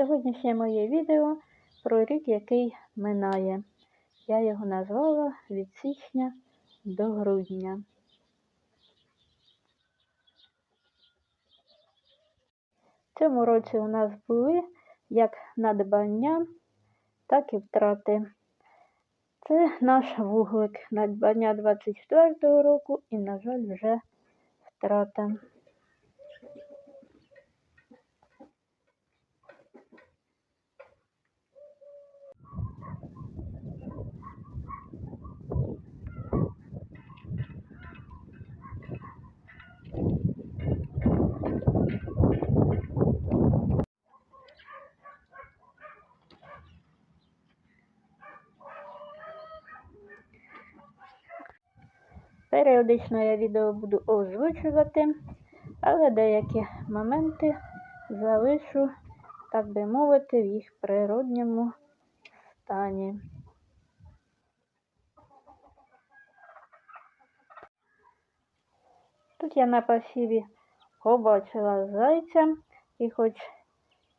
Сьогоднішнє моє відео про рік, який минає. Я його назвала від січня до грудня. В цьому році у нас були як надбання, так і втрати. Це наш вуглик надбання 24-го року і, на жаль, вже втрата. Періодично я відео буду озвучувати, але деякі моменти залишу, так би мовити, в їх природньому стані. Тут я на пасіві побачила зайця і хоч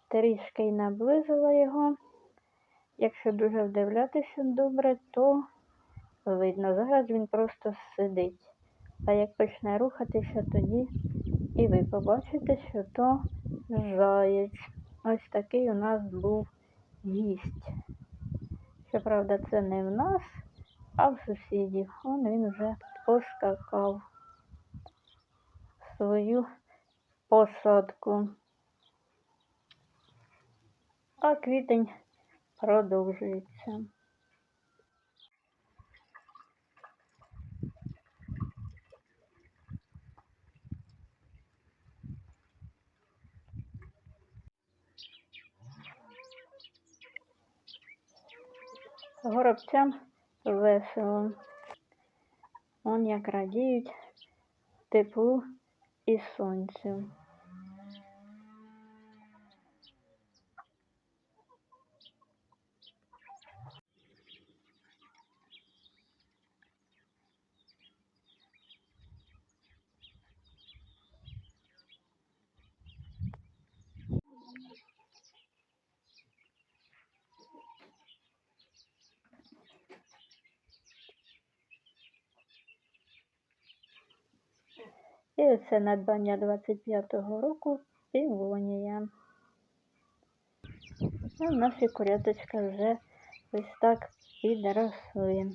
трішки й наблизила його, якщо дуже вдивлятися добре, то видно. Зараз він просто сидить. А як почне рухатися, тоді і ви побачите, що то заєць. Ось такий у нас був гість. Щоправда, це не в нас, а в сусідів. Он він вже поскакав свою посадку. А квітень продовжується. Горобцям весело. Он як радіють теплу і сонцю. І оце надбання 25-го року півонія. А наші куряточка вже ось так підросли.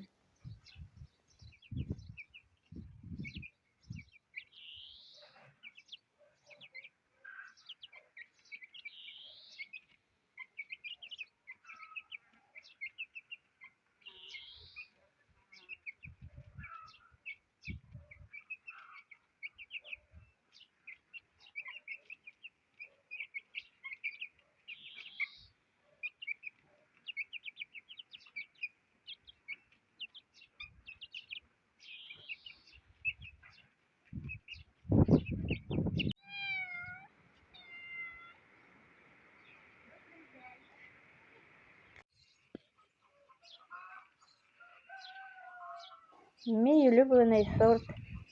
Мій улюблений сорт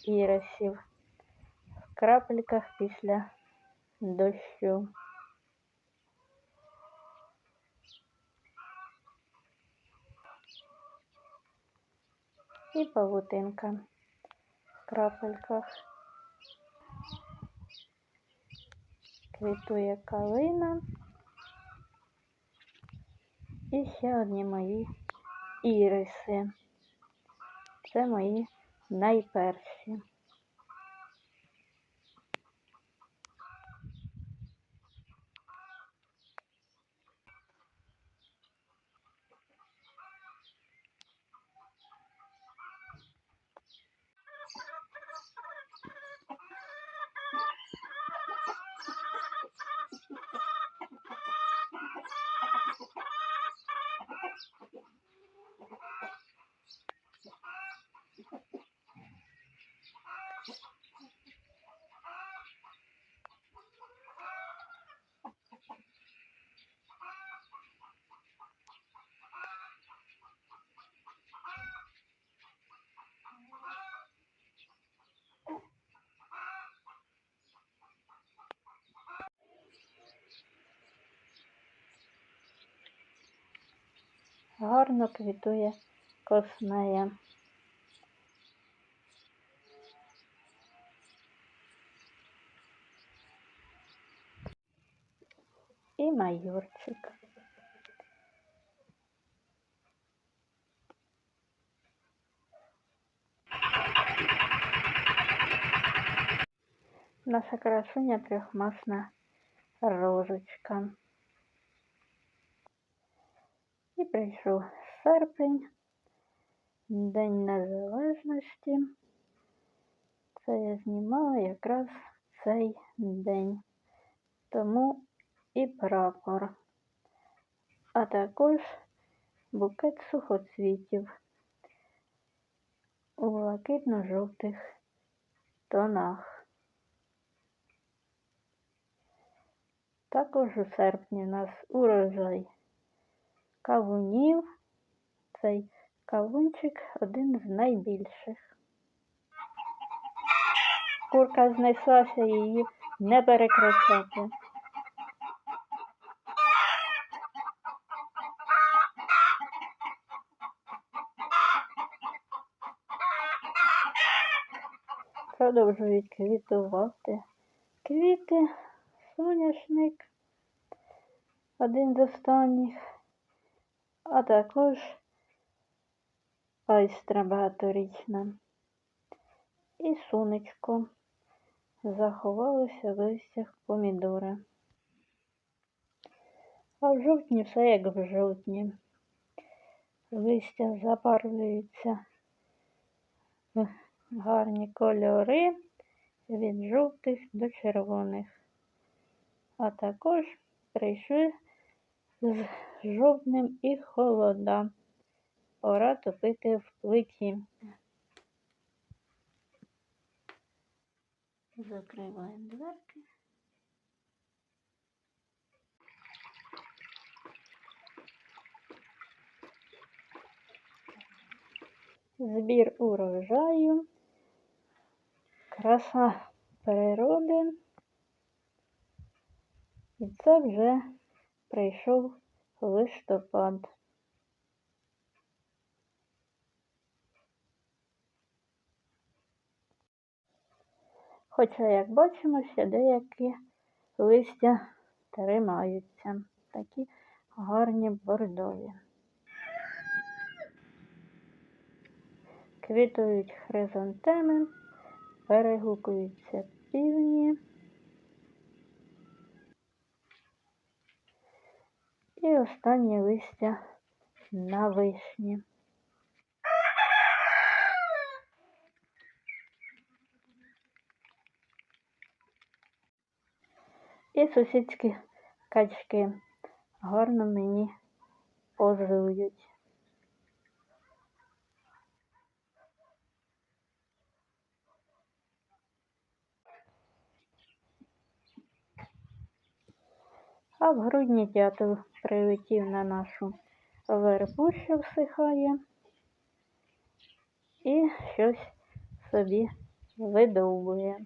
ірисів в крапельках після дощу. І павутинка в крапельках. Квітує калина. І ще одні мої іриси. Це мої найперші. Гарно квітує космея. І майорчик. Наша красуня трьохмасна розочка. І прийшов серпень, День Незалежності. Це я знімала якраз цей день. Тому і прапор, а також букет сухоцвітів у блакитно-жовтих тонах. Також у серпні у нас урожай кавунів. Цей кавунчик один з найбільших. Курка знеслася її не перекричати. Продовжують квітувати. Квіти, соняшник, один з останніх, а також айстра багаторічна. І сонечко. Заховалося в листях помідори. А в жовтні все як в жовтні. Листя запарюються в гарні кольори від жовтих до червоних. А також прийшли з жовтним і холода. Пора топити в плиті. Закриваємо дверки. Збір урожаю, краса природи. І це вже прийшов листопад. Хоча, як бачимо, ще деякі листя тримаються, такі гарні бордові. Квітують хризантеми, перегукуються півні. І останнє листя на вишні. І сусідські качки гарно мені позують. А в грудні дятел прилетів на нашу вербу, що всихає, і щось собі видовбує.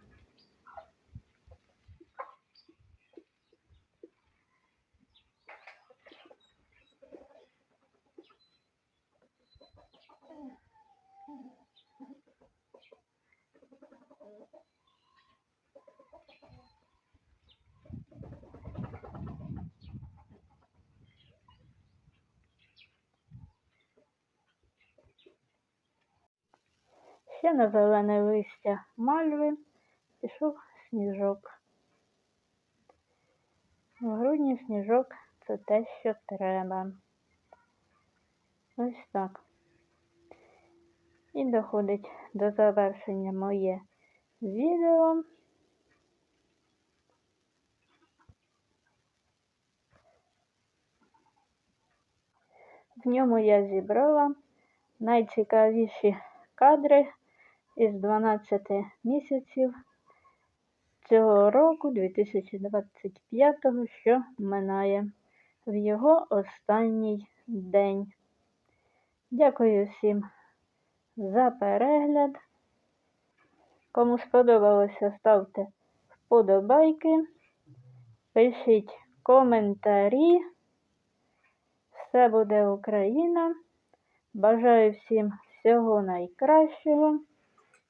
Ще на зелене листя мальви пішов сніжок. В грудні сніжок це те, що треба. Ось так. І доходить до завершення моє відео. В ньому я зібрала найцікавіші кадри із 12 місяців цього року, 2025, що минає в його останній день. Дякую всім за перегляд. Кому сподобалося, ставте вподобайки, пишіть коментарі. Все буде Україна. Бажаю всім всього найкращого